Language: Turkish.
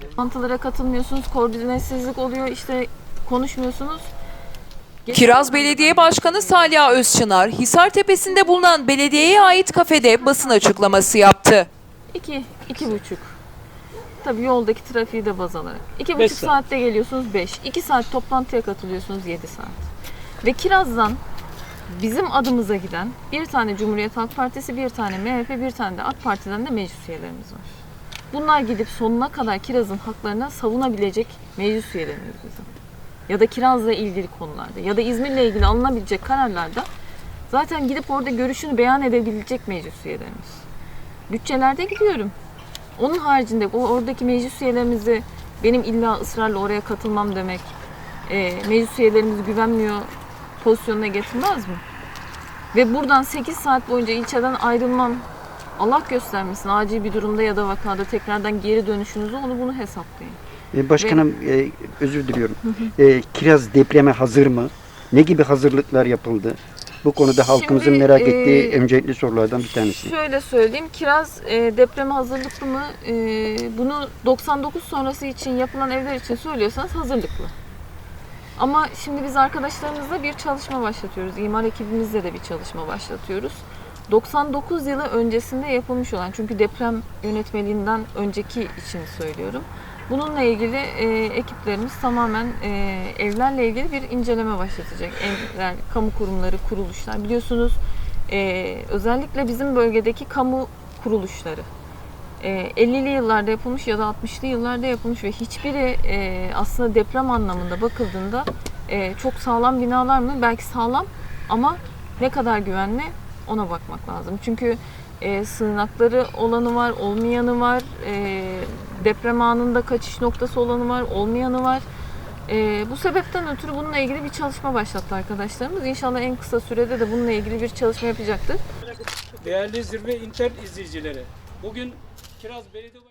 Toplantılara katılmıyorsunuz, koordinasizlik oluyor, işte konuşmuyorsunuz. Kiraz Belediye Başkanı Salih Özçınar, Hisar Tepesi'nde bulunan belediyeye ait kafede basın açıklaması yaptı. İki, iki buçuk. Tabii yoldaki trafiği de baz alarak. İki buçuk saat. saatte geliyorsunuz beş. İki saat toplantıya katılıyorsunuz yedi saat. Ve Kiraz'dan bizim adımıza giden bir tane Cumhuriyet Halk Partisi, bir tane MHP, bir tane de AK Parti'den de meclis üyelerimiz var. Bunlar gidip sonuna kadar Kiraz'ın haklarına savunabilecek meclis üyelerimiz bizim. Ya da Kiraz'la ilgili konularda ya da İzmir'le ilgili alınabilecek kararlarda zaten gidip orada görüşünü beyan edebilecek meclis üyelerimiz. Bütçelerde gidiyorum. Onun haricinde oradaki meclis üyelerimizi benim illa ısrarla oraya katılmam demek e, meclis üyelerimiz güvenmiyor pozisyonuna getirmez mi? Ve buradan 8 saat boyunca ilçeden ayrılmam Allah göstermesin acil bir durumda ya da vakada tekrardan geri dönüşünüzü onu bunu hesaplayın. E, Başkanım e, özür diliyorum. E, Kiraz depreme hazır mı? Ne gibi hazırlıklar yapıldı? Bu konuda halkımızın Şimdi, merak e, ettiği öncelikli sorulardan bir tanesi. Şöyle söyleyeyim, Kiraz e, depreme hazırlıklı mı? E, bunu 99 sonrası için yapılan evler için söylüyorsanız hazırlıklı. Ama şimdi biz arkadaşlarımızla bir çalışma başlatıyoruz. İmar ekibimizle de bir çalışma başlatıyoruz. 99 yılı öncesinde yapılmış olan, çünkü deprem yönetmeliğinden önceki için söylüyorum. Bununla ilgili e, ekiplerimiz tamamen e, evlerle ilgili bir inceleme başlatacak. Evler, kamu kurumları, kuruluşlar. Biliyorsunuz e, özellikle bizim bölgedeki kamu kuruluşları e, 50'li yıllarda yapılmış ya da 60'lı yıllarda yapılmış ve hiçbiri e, aslında deprem anlamında bakıldığında e, çok sağlam binalar mı? Belki sağlam ama ne kadar güvenli ona bakmak lazım. Çünkü e, sığınakları olanı var, olmayanı var, e, deprem anında kaçış noktası olanı var, olmayanı var. E, bu sebepten ötürü bununla ilgili bir çalışma başlattı arkadaşlarımız. İnşallah en kısa sürede de bununla ilgili bir çalışma yapacaktır. Değerli zirve internet izleyicileri, bugün Kiraz Belediye